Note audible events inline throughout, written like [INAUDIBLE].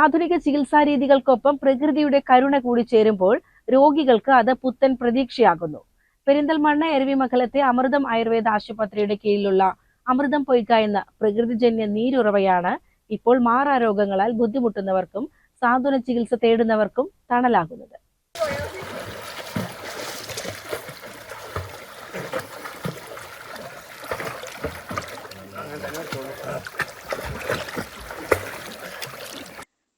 ആധുനിക ചികിത്സാ രീതികൾക്കൊപ്പം പ്രകൃതിയുടെ കരുണ കൂടി ചേരുമ്പോൾ രോഗികൾക്ക് അത് പുത്തൻ പ്രതീക്ഷയാകുന്നു. പെരിന്തൽമണ്ണ എരവിമംഗലത്തെ അമൃതം ആയുർവേദ ആശുപത്രിയുടെ കീഴിലുള്ള അമൃതം പൊയ്ക്ക എന്ന പ്രകൃതിജന്യ നീരുറവയാണ് ഇപ്പോൾ മാറാരോഗങ്ങളാൽ ബുദ്ധിമുട്ടുന്നവർക്കും സാന്ത്വന ചികിത്സ തേടുന്നവർക്കും തണലാകുന്നത്.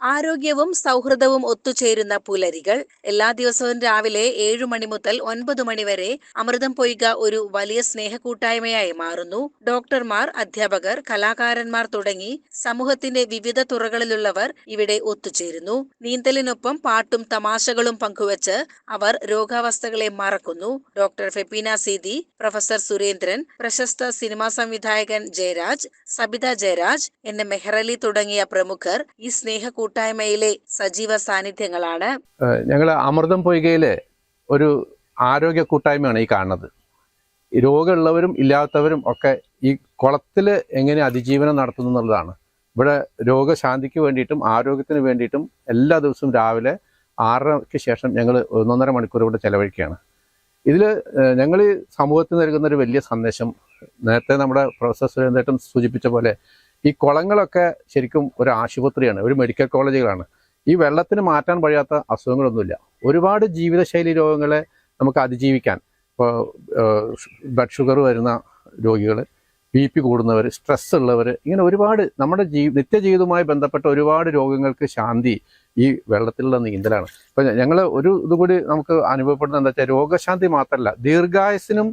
ആരോഗ്യവും സൗഹൃദവും ഒത്തുചേരുന്ന പുലരികൾ എല്ലാ ദിവസവും രാവിലെ ഏഴു മണി മുതൽ ഒൻപത് മണി വരെ അമൃതം പൊയ്ക ഒരു വലിയ സ്നേഹക്കൂട്ടായ്മയായി മാറുന്നു. ഡോക്ടർമാർ അധ്യാപകർ കലാകാരന്മാർ തുടങ്ങി സമൂഹത്തിന്റെ വിവിധ തുറകളിലുള്ളവർ ഇവിടെ ഒത്തുചേരുന്നു. നീന്തലിനൊപ്പം പാട്ടും തമാശകളും പങ്കുവച്ച് അവർ രോഗാവസ്ഥകളെ മറക്കുന്നു. ഡോക്ടർ ഫെപ്പീന സീതി പ്രൊഫസർ സുരേന്ദ്രൻ പ്രശസ്ത സിനിമാ സംവിധായകൻ ജയരാജ് സബിത ജയരാജ് എൻ എം മെഹ്റലി തുടങ്ങിയ പ്രമുഖർ ഈ സ്നേഹ കൂട്ടായ്മയിലെ സജീവ സാന്നിധ്യങ്ങളാണ്. ഞങ്ങൾ അമൃതം പൊയ്കയിലെ ഒരു ആരോഗ്യ കൂട്ടായ്മയാണ് ഈ കാണുന്നത്. രോഗമുള്ളവരും ഇല്ലാത്തവരും ഒക്കെ ഈ കുളത്തിൽ എങ്ങനെ അതിജീവനം നടത്തുന്നു എന്നുള്ളതാണ്. ഇവിടെ രോഗശാന്തിക്ക് വേണ്ടിയിട്ടും ആരോഗ്യത്തിന് വേണ്ടിയിട്ടും എല്ലാ ദിവസവും രാവിലെ ആറരയ്ക്ക് ശേഷം ഞങ്ങൾ ഒന്നൊന്നര മണിക്കൂർ ഇവിടെ ചെലവഴിക്കുകയാണ്. ഇതിൽ ഞങ്ങൾ സമൂഹത്തിന് നൽകുന്ന ഒരു വലിയ സന്ദേശം നേരത്തെ നമ്മുടെ പ്രൊഫസർ സുരേന്ദ്രേട്ടൻ സൂചിപ്പിച്ച പോലെ ഈ കുളങ്ങളൊക്കെ ശരിക്കും ഒരു ആശുപത്രിയാണ് ഒരു മെഡിക്കൽ കോളേജുകളാണ് ഈ വെള്ളത്തിന് മാറ്റാൻ കഴിയാത്ത അസുഖങ്ങളൊന്നുമില്ല. ഒരുപാട് ജീവിതശൈലി രോഗങ്ങളെ നമുക്ക് അതിജീവിക്കാൻ ഇപ്പോൾ ബ്ലഡ് ഷുഗർ വരുന്ന രോഗികൾ ബി പി കൂടുന്നവർ സ്ട്രെസ് ഉള്ളവർ ഇങ്ങനെ ഒരുപാട് നമ്മുടെ ജീ നിത്യജീവിതവുമായി ബന്ധപ്പെട്ട ഒരുപാട് രോഗങ്ങൾക്ക് ശാന്തി ഈ വെള്ളത്തിലുള്ള നീന്തലാണ്. ഇപ്പം ഞങ്ങൾ ഒരു ഇതുകൂടി നമുക്ക് അനുഭവപ്പെടുന്നത് എന്താ വെച്ചാൽ രോഗശാന്തി മാത്രമല്ല ദീർഘായുസിനും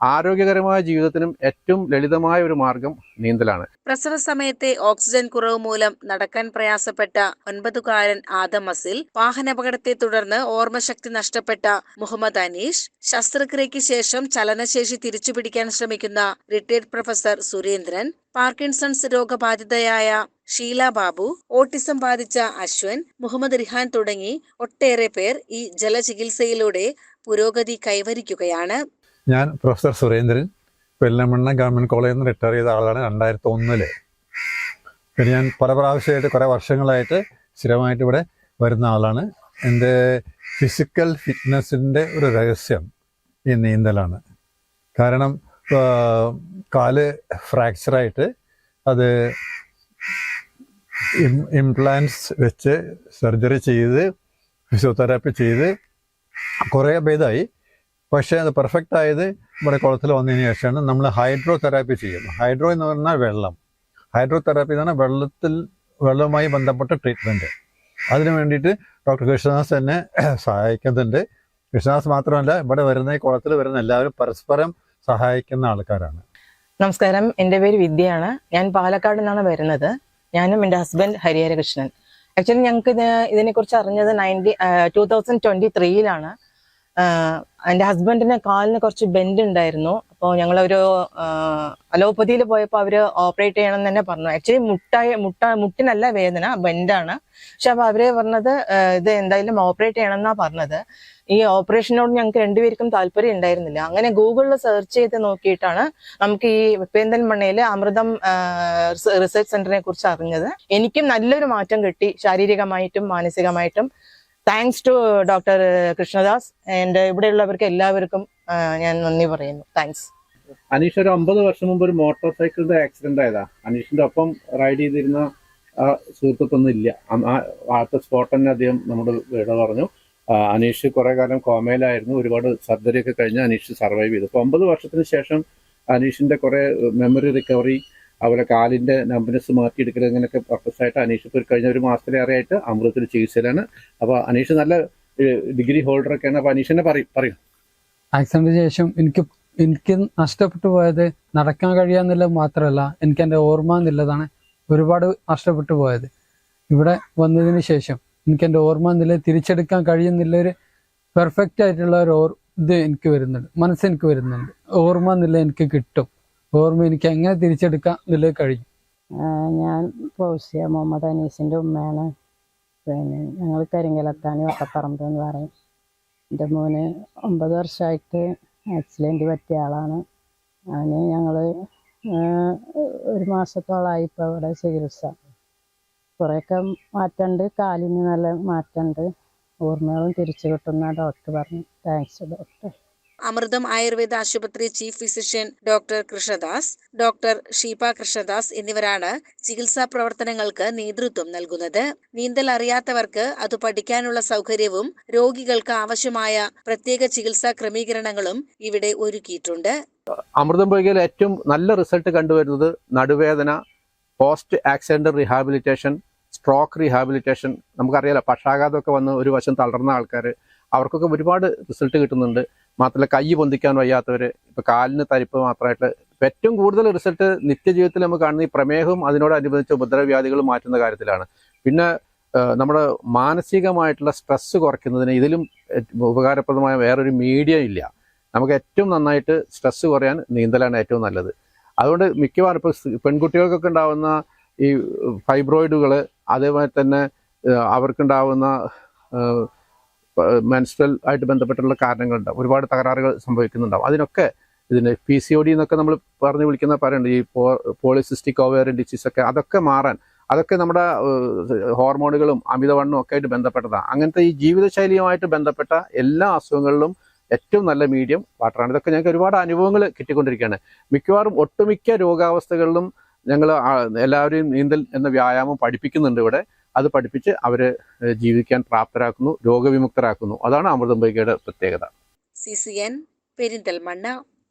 ആരോഗ്യകരമായ ജീവിതത്തിനും ഏറ്റവും ലളിതമായ ഒരു മാർഗം നീന്തലാണ്. പ്രസവ സമയത്തെ ഓക്സിജൻ കുറവ് മൂലം നടക്കാൻ പ്രയാസപ്പെട്ട ഒൻപതുകാരൻ ആദം അസിൽ വാഹനാപകടത്തെ തുടർന്ന് ഓർമ്മശക്തി നഷ്ടപ്പെട്ട മുഹമ്മദ് അനീഷ് ശസ്ത്രക്രിയയ്ക്ക് ശേഷം ചലനശേഷി തിരിച്ചുപിടിക്കാൻ ശ്രമിക്കുന്ന റിട്ടയർഡ് പ്രൊഫസർ സുരേന്ദ്രൻ പാർക്കിൻസൺസ് രോഗബാധിതയായ ഷീല ബാബു ഓട്ടിസം ബാധിച്ച അശ്വൻ മുഹമ്മദ് റിഹാൻ തുടങ്ങി ഒട്ടേറെ പേർ ഈ ജലചികിത്സയിലൂടെ പുരോഗതി കൈവരിക്കുകയാണ്. ഞാൻ പ്രൊഫസർ സുരേന്ദ്രൻ പെല്ലമണ്ണ ഗവൺമെന്റ് കോളേജിൽ നിന്ന് റിട്ടയർ ചെയ്ത ആളാണ് രണ്ടായിരത്തി ഒന്നിൽ പിന്നെ ഞാൻ പല പ്രാവശ്യമായിട്ട് കുറേ വർഷങ്ങളായിട്ട് സ്ഥിരമായിട്ട് ഇവിടെ വരുന്ന ആളാണ്. എന്റെ ഫിസിക്കൽ ഫിറ്റ്നസിന്റെ ഒരു രഹസ്യം ഈ നീന്തലാണ്. കാരണം കാൽ ഫ്രാക്ചറായിട്ട് അത് ഇംപ്ലാൻസ് വെച്ച് സർജറി ചെയ്ത് ഫിസിയോതെറാപ്പി ചെയ്ത് കുറേ ഭേദമായി പക്ഷേ അത് പെർഫെക്റ്റ് ആയത് നമ്മുടെ കുളത്തിൽ വന്നതിന് ശേഷമാണ്. നമ്മൾ ഹൈഡ്രോ തെറാപ്പി ചെയ്യും. ഹൈഡ്രോ എന്ന് പറഞ്ഞാൽ വെള്ളം. ഹൈഡ്രോ തെറാപ്പി എന്ന് പറഞ്ഞാൽ വെള്ളത്തിൽ വെള്ളവുമായി ബന്ധപ്പെട്ട ട്രീറ്റ്മെന്റ് അതിന് വേണ്ടിയിട്ട് ഡോക്ടർ കൃഷ്ണദാസ് എന്നെ [COUGHS] സഹായിക്കുന്നുണ്ട്. കൃഷ്ണദാസ് മാത്രമല്ല ഇവിടെ വരുന്ന ഈ കുളത്തിൽ വരുന്ന എല്ലാവരും പരസ്പരം സഹായിക്കുന്ന ആൾക്കാരാണ്. നമസ്കാരം. എന്റെ പേര് വിദ്യയാണ്. ഞാൻ പാലക്കാട് നിന്നാണ് വരുന്നത്. ഞാനും എന്റെ ഹസ്ബൻഡ് ഹരിഹരകൃഷ്ണൻ. ആക്ച്വലി ഞങ്ങൾക്ക് ഇതിനെക്കുറിച്ച് അറിഞ്ഞത് നയന്റി ടൂ തൗസൻഡ് ട്വന്റി ത്രീയിലാണ് എന്റെ ഹസ്ബൻഡിന് കാലിന് കുറച്ച് ബെൻഡ് ഉണ്ടായിരുന്നു. അപ്പോൾ ഞങ്ങളൊരു അലോപ്പതിയിൽ പോയപ്പോൾ അവർ ഓപ്പറേറ്റ് ചെയ്യണം എന്ന് തന്നെ പറഞ്ഞു. ആക്ച്വലി മുട്ടായ മുട്ട മുട്ടിനല്ല വേദന ബെൻഡാണ് പക്ഷെ അപ്പോൾ അവരെ പറഞ്ഞത് ഇത് എന്തായാലും ഓപ്പറേറ്റ് ചെയ്യണം എന്നാണ് പറഞ്ഞത്. ഈ ഓപ്പറേഷനോട് ഞങ്ങൾക്ക് രണ്ടുപേർക്കും താല്പര്യം ഉണ്ടായിരുന്നില്ല. അങ്ങനെ ഗൂഗിളിൽ സെർച്ച് ചെയ്ത് നോക്കിയിട്ടാണ് നമുക്ക് ഈ പെരിന്തൽമണ്ണയിലെ അമൃതം റിസർച്ച് സെന്ററിനെ കുറിച്ച് അറിഞ്ഞത്. എനിക്കും നല്ലൊരു മാറ്റം കിട്ടി. ശാരീരികമായിട്ടും മാനസികമായിട്ടും. താങ്ക്സ് ടു ഡോക്ടർ കൃഷ്ണദാസ് എന്റെ ഇവിടെയുള്ളവർക്ക് എല്ലാവർക്കും ഞാൻ നന്ദി പറയുന്നു. താങ്ക്സ് അനീഷ് ഒരു അമ്പത് വർഷം മുമ്പ് ഒരു മോട്ടോർ സൈക്കിളിന്റെ ആക്സിഡന്റ് ആയതാ. അനീഷിന്റെ ഒപ്പം റൈഡ് ചെയ്തിരുന്ന സുഹൃത്തുക്കൊന്നും ഇല്ല. ആദ്യത്തെ സ്പോട്ട് തന്നെ അദ്ദേഹം നമ്മുടെ വീട് പറഞ്ഞു. അനീഷ് കുറെ കാലം കോമയിലായിരുന്നു. ഒരുപാട് സർജറി ഒക്കെ കഴിഞ്ഞ് അനീഷ് സർവൈവ് ചെയ്തു. അപ്പൊ ഒമ്പത് വർഷത്തിന് ശേഷം അനീഷിന്റെ കുറെ മെമ്മറി റിക്കവറി അതുപോലെ കാലിന്റെ നമ്പനസ് മാറ്റിയെടുക്കൽ അങ്ങനെയൊക്കെ ആയിട്ട് അനീഷ് ഇപ്പോൾ കഴിഞ്ഞ ഒരു മാസത്തിലേറെ ആയിട്ട് അമൃതത്തിൽ ചികിത്സയിലാണ്. അപ്പൊ അനീഷ് നല്ല ഡിഗ്രി ഹോൾഡർ ഒക്കെയാണ്. അപ്പൊ അനീഷിനെ പറയും പറയും. ആക്സിഡന്റിന് ശേഷം എനിക്ക് എനിക്ക് നഷ്ടപ്പെട്ടു പോയത് നടക്കാൻ കഴിയാന്നുള്ളത് മാത്രമല്ല എനിക്ക് എന്റെ ഓർമ്മ എന്നുള്ളതാണ് ഒരുപാട് നഷ്ടപ്പെട്ടു പോയത്. ഇവിടെ വന്നതിന് ശേഷം എനിക്ക് എന്റെ ഓർമ്മ എന്നുള്ളത് തിരിച്ചെടുക്കാൻ കഴിയുന്നില്ല ഒരു പെർഫെക്റ്റ് ആയിട്ടുള്ള ഒരു ഇത് എനിക്ക് വരുന്നുണ്ട്. മനസ്സെനിക്ക് വരുന്നുണ്ട്. ഓർമ്മ എന്നുള്ളത് എനിക്ക് കിട്ടും. ഓർമ്മ എനിക്ക് എങ്ങനെ തിരിച്ചെടുക്കാം എന്നുള്ളത് കഴിയും. ഞാൻ ഫൗസിയ മുഹമ്മദ് അനീസിന്റെ ഉമ്മയാണ്. പിന്നെ ഞങ്ങൾ കരിങ്കലത്താണി വട്ടപ്പറമ്പ് എന്ന് പറയും. എന്റെ മോന് ഒമ്പത് വർഷമായിട്ട് ആക്സിഡന്റ് പറ്റിയ ആളാണ്. അവന് ഞങ്ങൾ ഒരു മാസത്തോളമായി ഇപ്പോൾ ഇവിടെ ചികിത്സ. കുറേയൊക്കെ മാറ്റമുണ്ട് കാലിന് നല്ല മാറ്റമുണ്ട് ഓർമ്മകളും തിരിച്ചു കിട്ടുന്ന ഡോക്ടർ പറഞ്ഞു. Thanks doctor. അമൃതം ആയുർവേദ ആശുപത്രി chief physician doctor Krishnadas doctor Sheepa Krishnadas എന്നിവരാണ് ചികിത്സാ പ്രവർത്തനങ്ങൾക്ക് നേതൃത്വം നൽകുന്നത്. നീന്തൽ അറിയാത്തവർക്ക് അത് പഠിക്കാനുള്ള സൗകര്യവും രോഗികൾക്ക് ആവശ്യമായ പ്രത്യേക ചികിത്സാ ക്രമീകരണങ്ങളും ഇവിടെ ഒരുക്കിയിട്ടുണ്ട്. അമൃതം പൊയ്കയിൽ ഏറ്റവും നല്ല റിസൾട്ട് കണ്ടുവരുന്നത് നടുവേദന post accident rehabilitation stroke rehabilitation. നമുക്കറിയാലോ പക്ഷാഘാതമൊക്കെ വന്ന് ഒരു വശം തളർന്ന ആൾക്കാർ അവർക്കൊക്കെ ഒരുപാട് റിസൾട്ട് കിട്ടുന്നുണ്ട്. മാത്രമല്ല കൈ പൊന്തിക്കാൻ വയ്യാത്തവർ ഇപ്പൊ കാലിന് തരിപ്പ് മാത്രമായിട്ട് ഏറ്റവും കൂടുതൽ റിസൾട്ട് നിത്യജീവിതത്തിൽ നമുക്ക് കാണുന്ന ഈ പ്രമേഹവും അതിനോടനുബന്ധിച്ച ഉപദ്രവ്യാധികൾ മാറ്റുന്ന കാര്യത്തിലാണ്. പിന്നെ നമ്മുടെ മാനസികമായിട്ടുള്ള സ്ട്രെസ്സ് കുറയ്ക്കുന്നതിന് ഇതിലും ഉപകാരപ്രദമായ വേറൊരു മീഡിയ ഇല്ല. നമുക്ക് ഏറ്റവും നന്നായിട്ട് സ്ട്രെസ്സ് കുറയാൻ നീന്തലാണ് ഏറ്റവും നല്ലത്. അതുകൊണ്ട് മിക്കവാറും ഇപ്പോൾ പെൺകുട്ടികൾക്കൊക്കെ ഉണ്ടാകുന്ന ഈ ഫൈബ്രോയിഡുകൾ അതേപോലെ തന്നെ അവർക്കുണ്ടാവുന്ന മെൻസ്ട്രൽ ആയിട്ട് ബന്ധപ്പെട്ടുള്ള കാരണങ്ങളുണ്ടാവും ഒരുപാട് തകരാറുകൾ സംഭവിക്കുന്നുണ്ടാവും. അതിനൊക്കെ ഇതിന് പി സി ഒ ഡി എന്നൊക്കെ നമ്മൾ പറഞ്ഞു വിളിക്കുന്ന പറയുന്നുണ്ട് ഈ പോളിസിസ്റ്റിക് ഓവേറിയൻ ഡിസീസ് ഒക്കെ അതൊക്കെ മാറാൻ. അതൊക്കെ നമ്മുടെ ഹോർമോണുകളും അമിതവണ്ണവും ഒക്കെ ആയിട്ട് ബന്ധപ്പെട്ടതാണ് അങ്ങനത്തെ ഈ ജീവിതശൈലിയുമായിട്ട് ബന്ധപ്പെട്ട എല്ലാ അസുഖങ്ങളിലും ഏറ്റവും നല്ല മീഡിയം വാട്ടറാണ് ഇതൊക്കെ ഞങ്ങൾക്ക് ഒരുപാട് അനുഭവങ്ങൾ കിട്ടിക്കൊണ്ടിരിക്കുകയാണ്. മിക്കവാറും ഒട്ടുമിക്ക രോഗാവസ്ഥകളിലും ഞങ്ങൾ എല്ലാവരെയും നീന്തൽ എന്ന വ്യായാമം പഠിപ്പിക്കുന്നുണ്ട് ഇവിടെ. അത് പഠിപ്പിച്ച് അവരെ ജീവിക്കാൻ പ്രാപ്തരാക്കുന്നു രോഗവിമുക്തരാക്കുന്നു. അതാണ് അമൃതം ബൈക്കയുടെ പ്രത്യേകത. C C N Perinthalmanna.